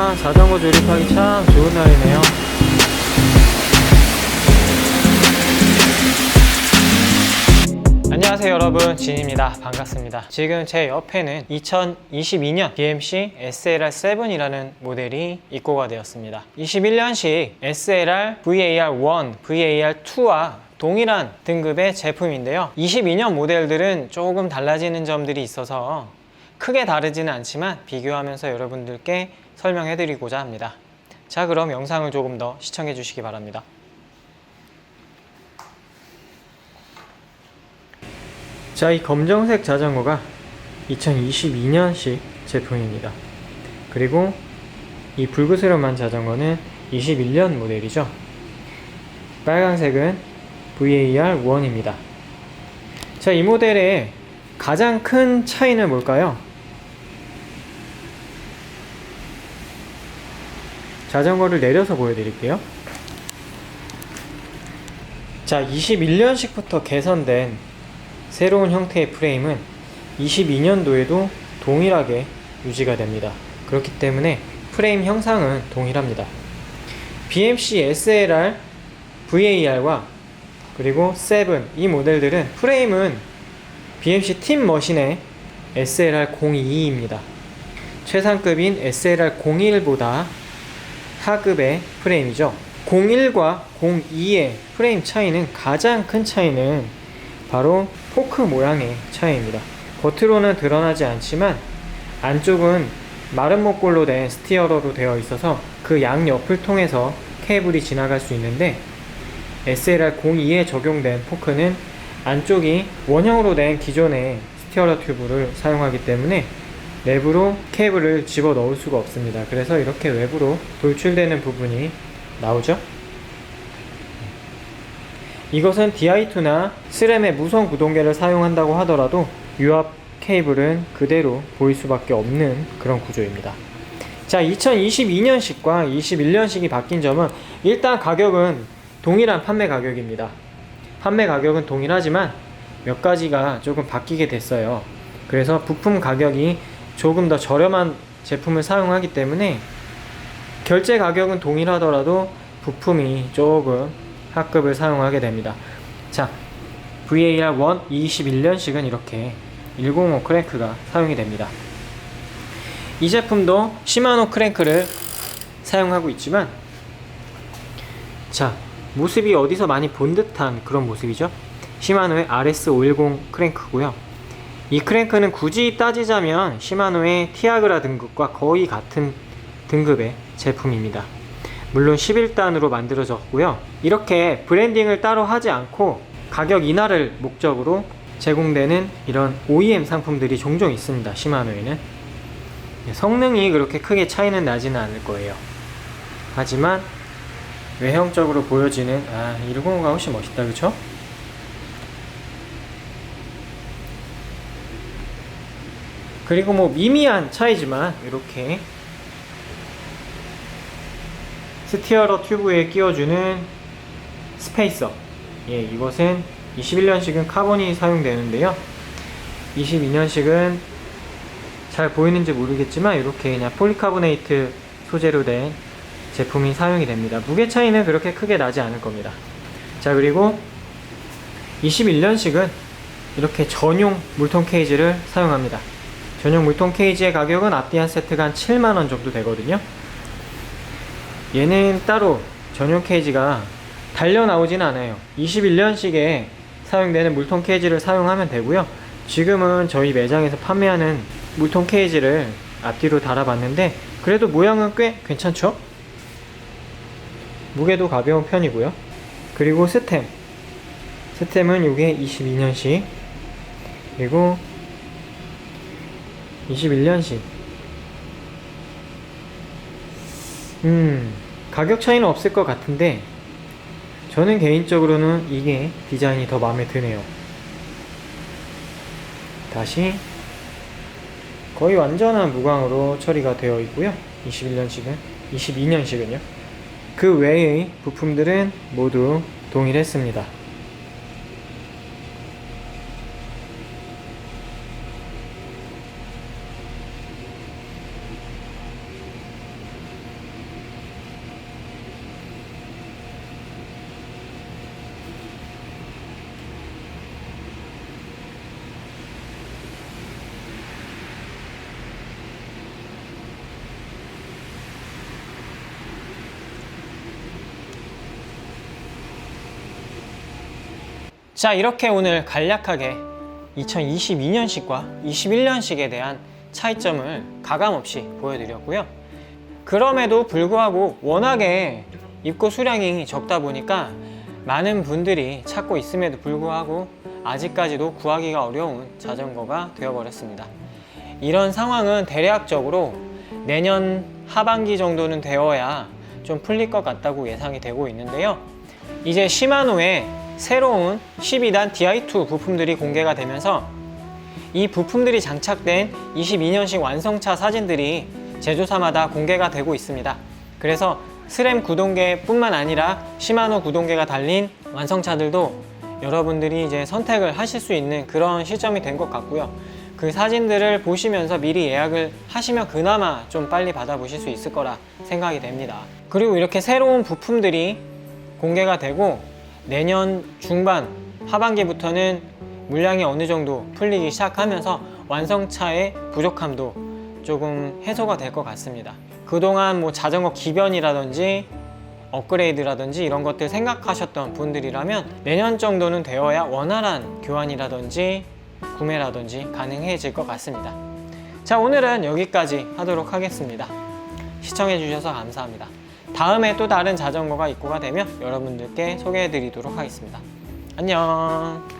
아, 자전거 조립하기 참 좋은 날이네요. 안녕하세요 여러분. 진입니다. 반갑습니다. 지금 제 옆에는 2022년 BMC SLR7 이라는 모델이 입고가 되었습니다. 21년식 SLR VAR1, VAR2와 동일한 등급의 제품인데요. 22년 모델들은 조금 달라지는 점들이 있어서 크게 다르지는 않지만 비교하면서 여러분들께 설명해 드리고자 합니다 자 그럼 영상을 조금 더 시청해 주시기 바랍니다 자, 이 검정색 자전거가 2022년식 제품입니다. 그리고 이 붉으스름한 자전거는 21년 모델이죠. 빨간색은 VAR1입니다. 자, 이 모델의 가장 큰 차이는 뭘까요? 자전거를 내려서 보여드릴게요. 자, 21년식부터 개선된 새로운 형태의 프레임은 22년도에도 동일하게 유지가 됩니다. 그렇기 때문에 프레임 형상은 동일합니다. BMC SLR, VAR과 그리고 7, 이 모델들은 프레임은 BMC 팀 머신의 SLR 02입니다. 최상급인 SLR 01보다 하급의 프레임이죠. 01과 02의 프레임 차이는 가장 큰 차이는 바로 포크 모양의 차이입니다. 겉으로는 드러나지 않지만 안쪽은 마른 목골로 된 스티어러로 되어 있어서 그 양옆을 통해서 케이블이 지나갈 수 있는데 SLR02에 적용된 포크는 안쪽이 원형으로 된 기존의 스티어러 튜브를 사용하기 때문에 내부로 케이블을 집어 넣을 수가 없습니다. 그래서 이렇게 외부로 돌출되는 부분이 나오죠. 이것은 DI2나 스램의 무선 구동계를 사용한다고 하더라도 유압 케이블은 그대로 보일 수밖에 없는 그런 구조입니다. 자, 2022년식과 21년식이 바뀐 점은 일단 가격은 동일한 판매 가격입니다. 판매 가격은 동일하지만 몇 가지가 조금 바뀌게 됐어요. 그래서 부품 가격이 조금 더 저렴한 제품을 사용하기 때문에 결제 가격은 동일하더라도 부품이 조금 하급을 사용하게 됩니다. 자, VAR1 21년식은 이렇게 105 크랭크가 사용이 됩니다. 이 제품도 시마노 크랭크를 사용하고 있지만 자, 모습이 어디서 많이 본 듯한 그런 모습이죠. 시마노의 RS510 크랭크고요. 이 크랭크는 굳이 따지자면 시마노의 티아그라 등급과 거의 같은 등급의 제품입니다. 물론 11단으로 만들어졌고요. 이렇게 브랜딩을 따로 하지 않고 가격 인하를 목적으로 제공되는 이런 OEM 상품들이 종종 있습니다. 시마노에는 성능이 그렇게 크게 차이는 나지는 않을 거예요. 하지만 외형적으로 보여지는 아 105가 훨씬 멋있다 그쵸? 그리고 뭐 미미한 차이지만 이렇게 스티어러 튜브에 끼워주는 스페이서. 예, 이것은 21년식은 카본이 사용되는데요. 22년식은 잘 보이는지 모르겠지만 이렇게 그냥 폴리카보네이트 소재로 된 제품이 사용이 됩니다. 무게 차이는 그렇게 크게 나지 않을 겁니다. 자 그리고 21년식은 이렇게 전용 물통 케이지를 사용합니다 전용 물통 케이지의 가격은 앞뒤 한 세트가 한 7만원 정도 되거든요. 얘는 따로 전용 케이지가 달려 나오진 않아요. 21년식에 사용되는 물통 케이지를 사용하면 되고요. 지금은 저희 매장에서 판매하는 물통 케이지를 앞뒤로 달아봤는데 그래도 모양은 꽤 괜찮죠? 무게도 가벼운 편이고요. 그리고 스템. 스템은 이게 22년식. 그리고 21년식 음, 가격 차이는 없을 것 같은데 저는 개인적으로는 이게 디자인이 더 마음에 드네요. 다시 거의 완전한 무광으로 처리가 되어 있고요. 21년식은 22년식은요. 그 외의 부품들은 모두 동일했습니다. 자, 이렇게 오늘 간략하게 2022년식과 21년식에 대한 차이점을 가감없이 보여드렸고요. 그럼에도 불구하고 워낙에 입고 수량이 적다 보니까 많은 분들이 찾고 있음에도 불구하고 아직까지도 구하기가 어려운 자전거가 되어버렸습니다. 이런 상황은 대략적으로 내년 하반기 정도는 되어야 좀 풀릴 것 같다고 예상이 되고 있는데요. 이제 시마노의 새로운 12단 DI2 부품들이 공개가 되면서 이 부품들이 장착된 22년식 완성차 사진들이 제조사마다 공개가 되고 있습니다. 그래서 스램 구동계뿐만 아니라 시마노 구동계가 달린 완성차들도 여러분들이 이제 선택을 하실 수 있는 그런 시점이 된 것 같고요. 그 사진들을 보시면서 미리 예약을 하시면 그나마 좀 빨리 받아보실 수 있을 거라 생각이 됩니다. 그리고 이렇게 새로운 부품들이 공개가 되고 내년 중반 하반기부터는 물량이 어느 정도 풀리기 시작하면서 완성차의 부족함도 조금 해소가 될 것 같습니다. 그동안 뭐 자전거 기변이라든지 업그레이드라든지 이런 것들 생각하셨던 분들이라면 내년 정도는 되어야 원활한 교환이라든지 구매라든지 가능해질 것 같습니다. 자, 오늘은 여기까지 하도록 하겠습니다. 시청해주셔서 감사합니다. 다음에 또 다른 자전거가 입고가 되면 여러분들께 소개해 드리도록 하겠습니다. 안녕.